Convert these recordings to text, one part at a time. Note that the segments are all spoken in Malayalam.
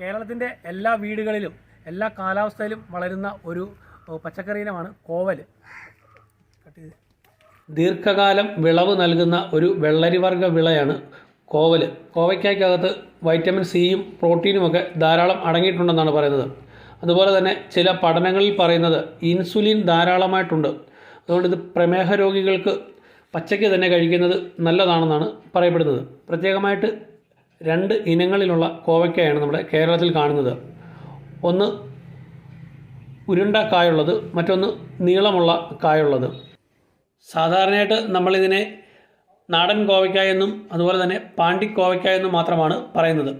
കേരളത്തിന്റെ എല്ലാ വീടുകളിലും എല്ലാ കാലാവസ്ഥയിലും വളരുന്ന ഒരു പച്ചക്കറി ഇനമാണ് കോവൽ ദീർഘകാലം വിളവ് നൽകുന്ന ഒരു വെള്ളരി വെള്ളരിവർഗ വിളയാണ് കോവൽ കോവയ്ക്കകത്ത് വൈറ്റമിൻ സിയും പ്രോട്ടീനും ഒക്കെ ധാരാളം അടങ്ങിയിട്ടുണ്ടെന്നാണ് പറയുന്നത്. അതുപോലെ തന്നെ ചില പഠനങ്ങളിൽ പറയുന്നത് ഇൻസുലിൻ ധാരാളമായിട്ടുണ്ട്. അതുകൊണ്ട് ഇത് പ്രമേഹ രോഗികൾക്ക് പച്ചയ്ക്ക് തന്നെ കഴിക്കുന്നത് നല്ലതാണെന്നാണ് പറയപ്പെടുന്നത്. പ്രത്യേകമായിട്ട് രണ്ട് ഇനങ്ങളിലുള്ള കോവയ്ക്കയാണ് നമ്മുടെ കേരളത്തിൽ കാണുന്നത്. ഒന്ന് ഉരുണ്ട കായുള്ളത് മറ്റൊന്ന് നീളമുള്ള കായുള്ളത്. സാധാരണയായിട്ട് നമ്മളിതിനെ നാടൻ കോവയ്ക്ക എന്നും അതുപോലെ തന്നെ പാണ്ടി കോവയ്ക്ക എന്നും മാത്രമാണ് പറയുന്നത്.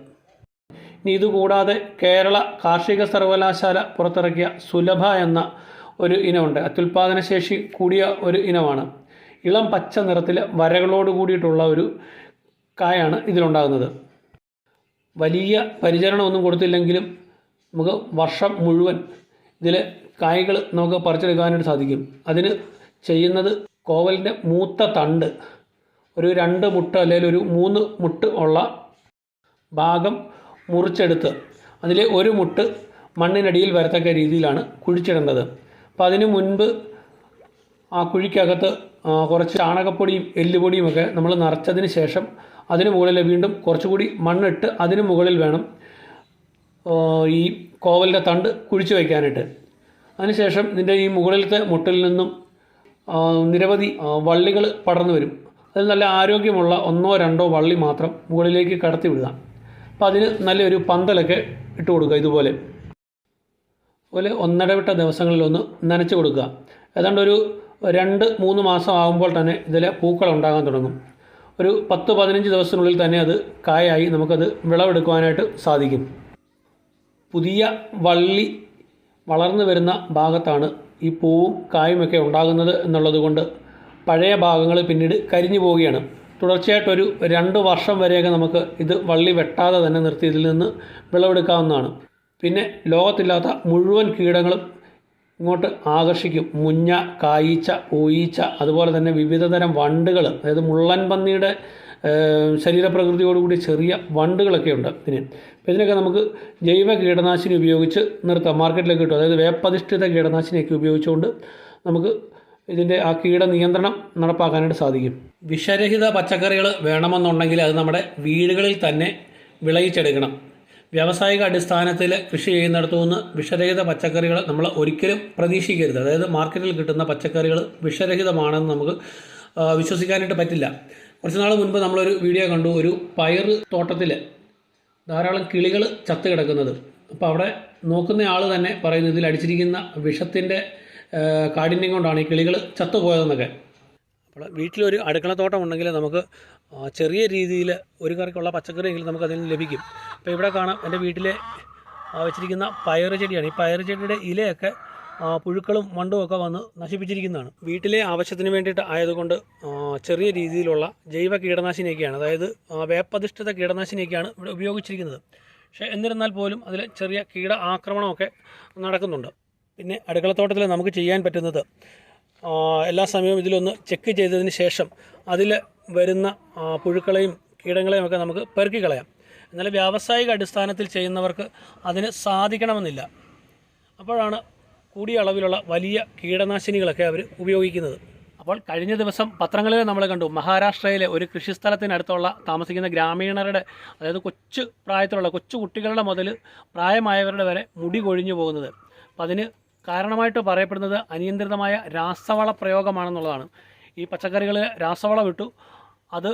ഇനി ഇതുകൂടാതെ കേരള കാർഷിക സർവകലാശാല പുറത്തിറക്കിയ സുലഭ എന്ന ഒരു ഇനമുണ്ട്. അത്യുൽപാദന ശേഷി കൂടിയ ഒരു ഇനമാണ്. ഇളം പച്ച നിറത്തിൽ വരകളോട് കൂടിയിട്ടുള്ള ഒരു കായാണ് ഇതിലുണ്ടാകുന്നത്. വലിയ പരിചരണമൊന്നും കൊടുത്തില്ലെങ്കിലും നമുക്ക് വർഷം മുഴുവൻ ഇതിൽ കായ്കൾ നമുക്ക് പറിച്ചെടുക്കാനായിട്ട് സാധിക്കും. അതിന് ചെയ്യുന്നത് കോവലിന്റെ മൂത്ത തണ്ട്. ഒരു രണ്ട് മുട്ട് അല്ലെങ്കിൽ ഒരു മൂന്ന് മുട്ട് ഉള്ള ഭാഗം മുറിച്ചെടുത്ത് അതിലെ ഒരു മുട്ട് മണ്ണിനടിയിൽ വരത്തക്ക രീതിയിലാണ് കുഴിച്ചിടേണ്ടത്. അപ്പോൾ അതിന് മുൻപ് ആ കുഴിക്കകത്ത് കുറച്ച് ചാണകപ്പൊടിയും എല്ലുപൊടിയും ഒക്കെ നമ്മൾ നിറച്ചതിന് ശേഷം അതിന് മുകളിൽ വീണ്ടും കുറച്ചുകൂടി മണ്ണിട്ട് അതിന് മുകളിൽ വേണം ഈ കോവലിന്റെ തണ്ട് കുഴിച്ചു വയ്ക്കാനായിട്ട്. അതിനുശേഷം ഇതിന്റെ ഈ മുകളിലത്തെ മുട്ടിൽ നിന്നും നിരവധി വള്ളികൾ പടർന്നു വരും. അതിൽ നല്ല ആരോഗ്യമുള്ള ഒന്നോ രണ്ടോ വള്ളി മാത്രം മുകളിലേക്ക് കടത്തി വിടുക. അപ്പോൾ അതിന് നല്ലൊരു പന്തലൊക്കെ ഇട്ട് കൊടുക്കുക ഇതുപോലെ. അതുപോലെ ഒന്നിടവിട്ട ദിവസങ്ങളിലൊന്ന് നനച്ച് കൊടുക്കുക. ഏതാണ്ട് ഒരു രണ്ട് മൂന്ന് മാസം ആകുമ്പോൾ തന്നെ ഇതിലെ പൂക്കൾ ഉണ്ടാകാൻ തുടങ്ങും. ഒരു പത്ത് പതിനഞ്ച് ദിവസത്തിനുള്ളിൽ തന്നെ അത് കായായി നമുക്കത് വിളവെടുക്കുവാനായിട്ട് സാധിക്കും. പുതിയ വള്ളി വളർന്നു വരുന്ന ഭാഗത്താണ് ഈ പൂവും കായുമൊക്കെ ഉണ്ടാകുന്നത് എന്നുള്ളത് കൊണ്ട് പഴയ ഭാഗങ്ങൾ പിന്നീട് കരിഞ്ഞു പോവുകയാണ്. തുടർച്ചയായിട്ടൊരു രണ്ട് വർഷം വരെയൊക്കെ നമുക്ക് ഇത് വള്ളി വെട്ടാതെ തന്നെ നിർത്തി ഇതിൽ നിന്ന് വിളവെടുക്കാവുന്നതാണ്. പിന്നെ ലോകത്തില്ലാത്ത മുഴുവൻ കീടങ്ങളും ഇങ്ങോട്ട് ആകർഷിക്കും. മുഞ്ഞ കായീച്ച പൂയീച്ച അതുപോലെ തന്നെ വിവിധതരം വണ്ടുകൾ അതായത് മുള്ളൻ പന്നിയുടെ ശരീരപ്രകൃതിയോടുകൂടി ചെറിയ വണ്ടുകളൊക്കെ ഉണ്ട് ഇതിന്. അപ്പോൾ ഇതിനൊക്കെ നമുക്ക് ജൈവ കീടനാശിനി ഉപയോഗിച്ച് നിർത്താം. മാർക്കറ്റിലേക്ക് കിട്ടും. അതായത് വേപ്പധിഷ്ഠിത കീടനാശിനിയൊക്കെ ഉപയോഗിച്ചുകൊണ്ട് നമുക്ക് ഇതിന്റെ ആ കീട നിയന്ത്രണം നടപ്പാക്കാനായിട്ട് സാധിക്കും. വിഷരഹിത പച്ചക്കറികൾ വേണമെന്നുണ്ടെങ്കിൽ അത് നമ്മുടെ വീടുകളിൽ തന്നെ വിളയിച്ചെടുക്കണം. വ്യാവസായിക അടിസ്ഥാനത്തിൽ കൃഷി ചെയ്യുന്നിടത്തു നിന്ന് വിഷരഹിത പച്ചക്കറികൾ നമ്മൾ ഒരിക്കലും പ്രതീക്ഷിക്കരുത്. അതായത് മാർക്കറ്റിൽ കിട്ടുന്ന പച്ചക്കറികൾ വിഷരഹിതമാണെന്ന് നമുക്ക് വിശ്വസിക്കാനായിട്ട് പറ്റില്ല. കുറച്ച് നാൾ മുൻപ് നമ്മളൊരു വീഡിയോ കണ്ടു. ഒരു പയർ തോട്ടത്തിൽ ധാരാളം കിളികൾ ചത്ത് കിടക്കുന്നത്. അപ്പോൾ അവിടെ നോക്കുന്ന ആൾ തന്നെ പറയുന്നു ഇതിൽ അടിച്ചിരിക്കുന്ന വിഷത്തിന്റെ കാഠിന്യം കൊണ്ടാണ് ഈ കിളികൾ ചത്തുപോയതെന്നൊക്കെ. അപ്പോൾ വീട്ടിലൊരു അടുക്കളത്തോട്ടം ഉണ്ടെങ്കിൽ നമുക്ക് ചെറിയ രീതിയിൽ ഒരു കറിക്കുള്ള പച്ചക്കറിയെങ്കിലും നമുക്ക് അതിൽ നിന്ന് ലഭിക്കും. അപ്പോൾ ഇവിടെ കാണാം എന്റെ വീട്ടിലെ വെച്ചിരിക്കുന്ന പയർ ചെടിയാണ്. ഈ പയർ ചെടിയുടെ ഇലയൊക്കെ പുഴുക്കളും മണ്ടും ഒക്കെ വന്ന് നശിപ്പിച്ചിരിക്കുന്നതാണ്. വീട്ടിലെ ആവശ്യത്തിന് വേണ്ടിയിട്ട് ആയതുകൊണ്ട് ചെറിയ രീതിയിലുള്ള ജൈവ കീടനാശിനിയൊക്കെയാണ് അതായത് വേപ്പധിഷ്ഠിത കീടനാശിനിയൊക്കെയാണ് ഇവിടെ ഉപയോഗിച്ചിരിക്കുന്നത്. പക്ഷേ എന്നിരുന്നാൽ പോലും അതിൽ ചെറിയ കീട ആക്രമണമൊക്കെ നടക്കുന്നുണ്ട്. പിന്നെ അടുക്കളത്തോട്ടത്തിൽ നമുക്ക് ചെയ്യാൻ പറ്റുന്നത് എല്ലാ സമയവും ഇതിലൊന്ന് ചെക്ക് ചെയ്തതിന് ശേഷം അതിൽ വരുന്ന പുഴുക്കളെയും കീടങ്ങളെയും ഒക്കെ നമുക്ക് പെറുക്കി കളയാം. എന്നാൽ വ്യാവസായിക അടിസ്ഥാനത്തിൽ ചെയ്യുന്നവർക്ക് അതിന് സാധിക്കണമെന്നില്ല. അപ്പോഴാണ് കൂടിയ അളവിലുള്ള വലിയ കീടനാശിനികളൊക്കെ അവർ ഉപയോഗിക്കുന്നത്. അപ്പോൾ കഴിഞ്ഞ ദിവസം പത്രങ്ങളിൽ നമ്മൾ കണ്ടു മഹാരാഷ്ട്രയിലെ ഒരു കൃഷിസ്ഥലത്തിനടുത്തുള്ള താമസിക്കുന്ന ഗ്രാമീണരുടെ അതായത് കൊച്ചു പ്രായത്തിലുള്ള കൊച്ചു കുട്ടികളുടെ മുതൽ പ്രായമായവരുടെ വരെ മുടി കൊഴിഞ്ഞു പോകുന്നത്. അപ്പം അതിന് കാരണമായിട്ട് പറയപ്പെടുന്നത് അനിയന്ത്രിതമായ രാസവള പ്രയോഗമാണെന്നുള്ളതാണ്. ഈ പച്ചക്കറികൾ രാസവളം ഇട്ടു അത്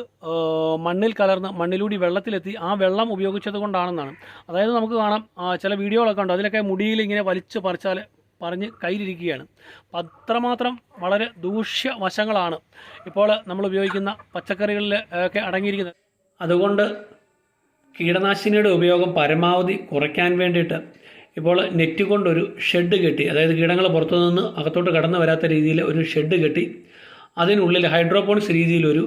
മണ്ണിൽ കലർന്ന് മണ്ണിലൂടി വെള്ളത്തിലെത്തി ആ വെള്ളം ഉപയോഗിച്ചത് കൊണ്ടാണെന്നാണ്. അതായത് നമുക്ക് കാണാം ചില വീഡിയോകളൊക്കെ ഉണ്ട്. അതിലൊക്കെ മുടിയിൽ ഇങ്ങനെ വലിച്ചു പറിച്ചാൽ പറഞ്ഞ് കയ്യിലിരിക്കുകയാണ്. അത്രമാത്രം വളരെ ദൂഷ്യ വശങ്ങളാണ് ഇപ്പോൾ നമ്മൾ ഉപയോഗിക്കുന്ന പച്ചക്കറികളിൽ ഒക്കെ അടങ്ങിയിരിക്കുന്നത്. അതുകൊണ്ട് കീടനാശിനിയുടെ ഉപയോഗം പരമാവധി കുറയ്ക്കാൻ വേണ്ടിയിട്ട് ഇപ്പോൾ നെറ്റ് കൊണ്ടൊരു ഷെഡ് കെട്ടി അതായത് കീടങ്ങൾ പുറത്തുനിന്ന് അകത്തോട്ട് കടന്നു വരാത്ത രീതിയിൽ ഒരു ഷെഡ് കെട്ടി അതിനുള്ളിൽ ഹൈഡ്രോപോണിക്സ് രീതിയിലൊരു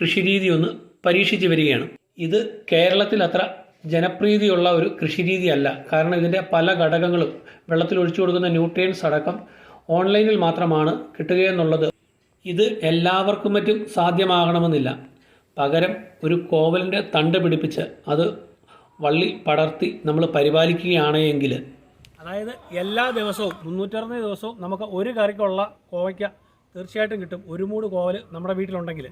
കൃഷി രീതി ഒന്ന് പരീക്ഷിച്ച് വരികയാണ്. ഇത് കേരളത്തിൽ അത്ര ജനപ്രീതിയുള്ള ഒരു കൃഷി രീതിയല്ല കാരണം ഇതിന്റെ പല ഘടകങ്ങളും വെള്ളത്തിൽ ഒഴിച്ചു കൊടുക്കുന്ന ന്യൂട്രിയൻസ് അടക്കം ഓൺലൈനിൽ മാത്രമാണ് കിട്ടുകയെന്നുള്ളത് ഇത് എല്ലാവർക്കും മറ്റും സാധ്യമാകണമെന്നില്ല. പകരം ഒരു കോവലിന്റെ തണ്ട് പിടിപ്പിച്ച് അത് വള്ളി പടർത്തി നമ്മൾ പരിപാലിക്കുകയാണ് എങ്കിൽ അതായത് എല്ലാ ദിവസവും മുന്നൂറ്ററുപത് ദിവസവും നമുക്ക് ഒരു കറിക്കുള്ള കോവയ്ക്ക തീർച്ചയായിട്ടും കിട്ടും. ഒരു മൂട് കോവൽ നമ്മുടെ വീട്ടിലുണ്ടെങ്കിൽ.